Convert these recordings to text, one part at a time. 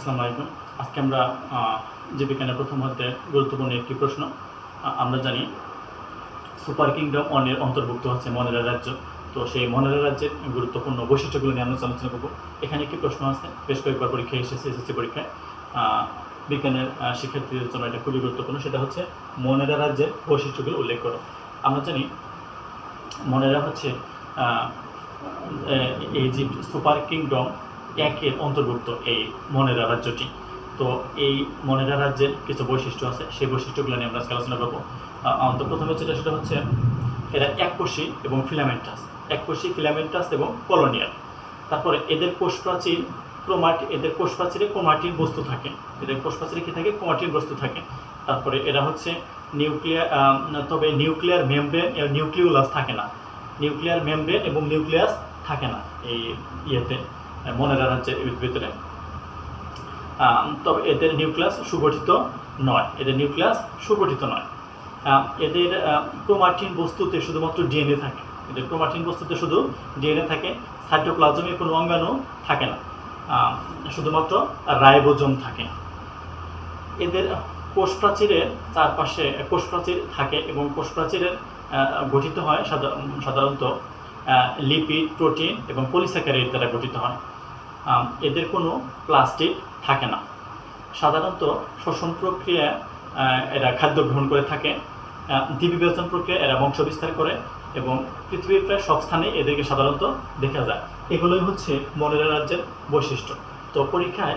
আসসালামু আলাইকুম আজকে আমরা জীবিকানের প্রথম অধ্যায়ে গুরুত্বপূর্ণ একটি প্রশ্ন আমরা জানি সুপার কিংডম অনের অন্তর্ভুক্ত হচ্ছে মনেরা রাজ্য তো সেই মনেরা রাজ্যের গুরুত্বপূর্ণ বৈশিষ্ট্যগুলো নিয়ে আমরা আলোচনা করব এখানে একটি প্রশ্ন আছে বেশ কয়েকবার পরীক্ষায় এসেছে এসএসসি পরীক্ষায় বিজ্ঞানের শিক্ষার্থীদের জন্য এটা খুবই গুরুত্বপূর্ণ সেটা হচ্ছে মনেরা রাজ্যের বৈশিষ্ট্যগুলো উল্লেখ করো আমরা জানি মনেরা হচ্ছে আহ, এ- ইজিপ্ট সুপার কিংডম একের অন্তর্ভুক্ত এই মনেরা রাজ্যটি। তো এই মনেরা রাজ্যের কিছু বৈশিষ্ট্য আছে। সেই বৈশিষ্ট্যগুলো নিয়ে আমরা আজকে আলোচনা করব। তো প্রথমে যেটা, সেটা হচ্ছে এরা এককোষী এবং ফিলামেন্টাস এককোষী ফিলামেন্টাস এবং কলোনিয়াল তারপরে এদের কোষ প্রাচীর ক্রোমাটি, এদের কোষ প্রাচীরে ক্রোমাটিন বস্তু থাকে। এদের কোষ প্রাচীরে কী থাকে? ক্রোমাটিন বস্তু থাকে। তারপরে এরা হচ্ছে নিউক্লিয়ার তবে নিউক্লিয়ার মেমব্রেন নিউক্লিউলাস থাকে না। নিউক্লিয়ার মেমব্রেন এবং নিউক্লিয়াস থাকে না এই ইয়েতে। আহ, মনেরা রাজ্যের ভিতরে। তবে এদের নিউক্লিয়াস সুগঠিত নয়। এদের নিউক্লিয়াস সুগঠিত নয়। এদের ক্রোমাটিন বস্তুতে শুধুমাত্র ডিএনএ থাকে। এদের ক্রোমাটিন বস্তুতে শুধু ডিএনএ থাকে সাইটোপ্লাজমে কোনো অঙ্গাণু থাকে না। শুধুমাত্র রাইবোজোম থাকে। এদের কোষ প্রাচীরের চারপাশে কোষ প্রাচীর থাকে এবং কোষ প্রাচীরের গঠিত হয় সাধা- সাধারণত লিপিড প্রোটিন এবং পলিস্যাকারাইড দ্বারা গঠিত হয়। এদের কোনো প্লাস্টিক থাকে না। সাধারণত শ্বসন প্রক্রিয়ায় আহ, এরা খাদ্য গ্রহণ করে থাকে দ্বিবিবেচন প্রক্রিয়া এরা বংশ বিস্তার করে এবং পৃথিবীর প্রায় সব স্থানে এদেরকে সাধারণত দেখা যায়। এগুলোই হচ্ছে মনেরা রাজ্যের বৈশিষ্ট্য। তো পরীক্ষায়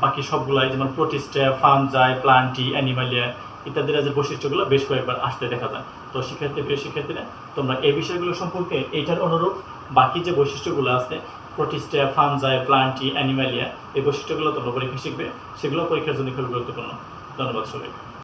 বাকি সবগুলাই যেমন প্রোটিস্টা ফানজাই প্লান্টি অ্যানিমালিয়া ইত্যাদি রাজ্যের বৈশিষ্ট্যগুলো বেশ কয়েকবার আসতে দেখা যায়। তো শিক্ষার্থী, প্রিয় শিক্ষার্থীরা, তোমরা এই বিষয়গুলো সম্পর্কে এইটার অনুরূপ বাকি যে বৈশিষ্ট্যগুলো আছে প্রোটিস্টা ফানজায় প্লান্টি অ্যানিমালিয়া এই বৈশিষ্ট্যগুলো তোমরা পরীক্ষা শিখবে। সেগুলো পরীক্ষার জন্য খুবই গুরুত্বপূর্ণ। ধন্যবাদ সবাইকে।